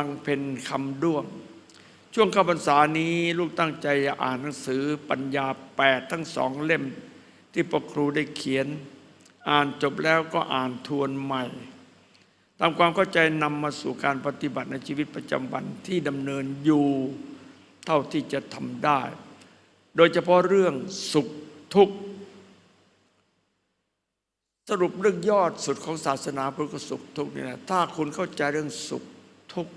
ลังเพนคำด้วง ช่วงเข้าพรรษานี้ลูกตั้งใจจะอ่านหนังสือปัญญาแปดทั้งสองเล่ม ที่พระครูได้เขียน อ่านจบแล้วก็อ่านทวนใหม่ ตามความเข้าใจนำมาสู่การปฏิบัติในชีวิตประจำวันที่ดำเนินอยู่เท่าที่จะทำได้ โดยเฉพาะเรื่องสุขทุกข์สรุปเรื่องยอดสุดของศาสนาพุทธก็สุขทุกข์นี่นะถ้าคุณเข้าใจเรื่องสุขทุกข์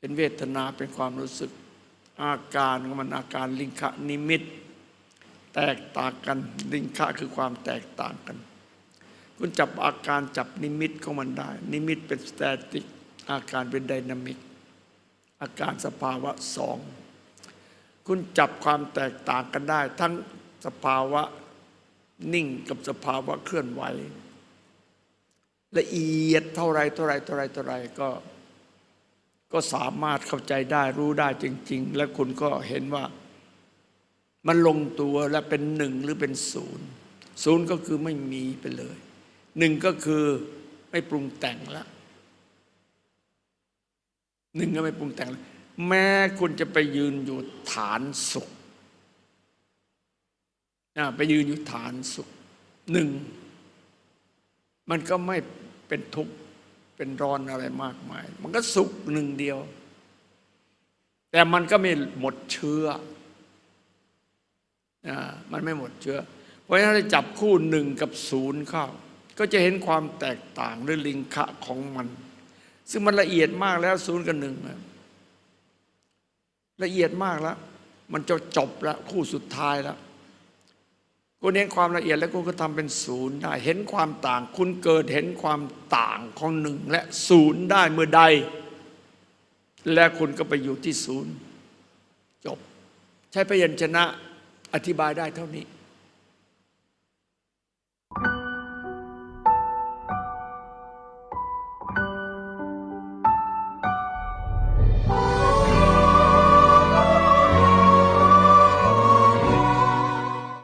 เป็นเวทนาเป็นความรู้สึก อาการของมันอาการลิงคะนิมิต แตกต่างกันลิงคะคือความแตกต่างกัน คุณจับอาการจับนิมิตของมันได้ นิมิตเป็นสแตติก อาการเป็นไดนามิก อาการสภาวะสองคุณจับความแตกต่างกันได้ ทั้งสภาวะนิ่งกับสภาวะเคลื่อนไหวละเอียดเท่าไรเท่าไรเท่าไรเท่าไรก็ ก็สามารถเข้าใจได้รู้ได้จริง ๆ และคุณก็เห็นว่ามันลงตัวและเป็นหนึ่งหรือเป็นศูนย์ศูนย์ก็คือไม่มีไปเลยหนึ่งก็คือไม่ปรุงแต่งแล้วหนึ่งก็ไม่ปรุงแต่งแล้วแม้คุณจะไปยืนอยู่ฐานสุขไปยืนอยู่ฐานสุขหนึ่งมันก็ไม่เป็นทุกข์ เป็นร้อนอะไรมากมาย มันก็สุขหนึ่งเดียว แต่มันก็ไม่หมดเชื้ออ่ามันไม่หมดเชื้อ เพราะฉะนั้นเราจับคู่หนึ่งกับศูนย์เข้า ก็จะเห็นความแตกต่างหรือลิงคะของมัน ซึ่งมันละเอียดมากแล้วศูนย์กับหนึ่งละเอียดมากแล้ว มันจะจบแล้วคู่สุดท้ายแล้ว คุณเห็นความละเอียดแล้วคุณก็ทำเป็นศูนย์ได้ เห็นความต่าง คุณเกิดเห็นความต่างของหนึ่งและศูนย์ได้เมื่อใด และคุณก็ไปอยู่ที่ศูนย์ จบ ใช้พยัญชนะอธิบายได้เท่านี้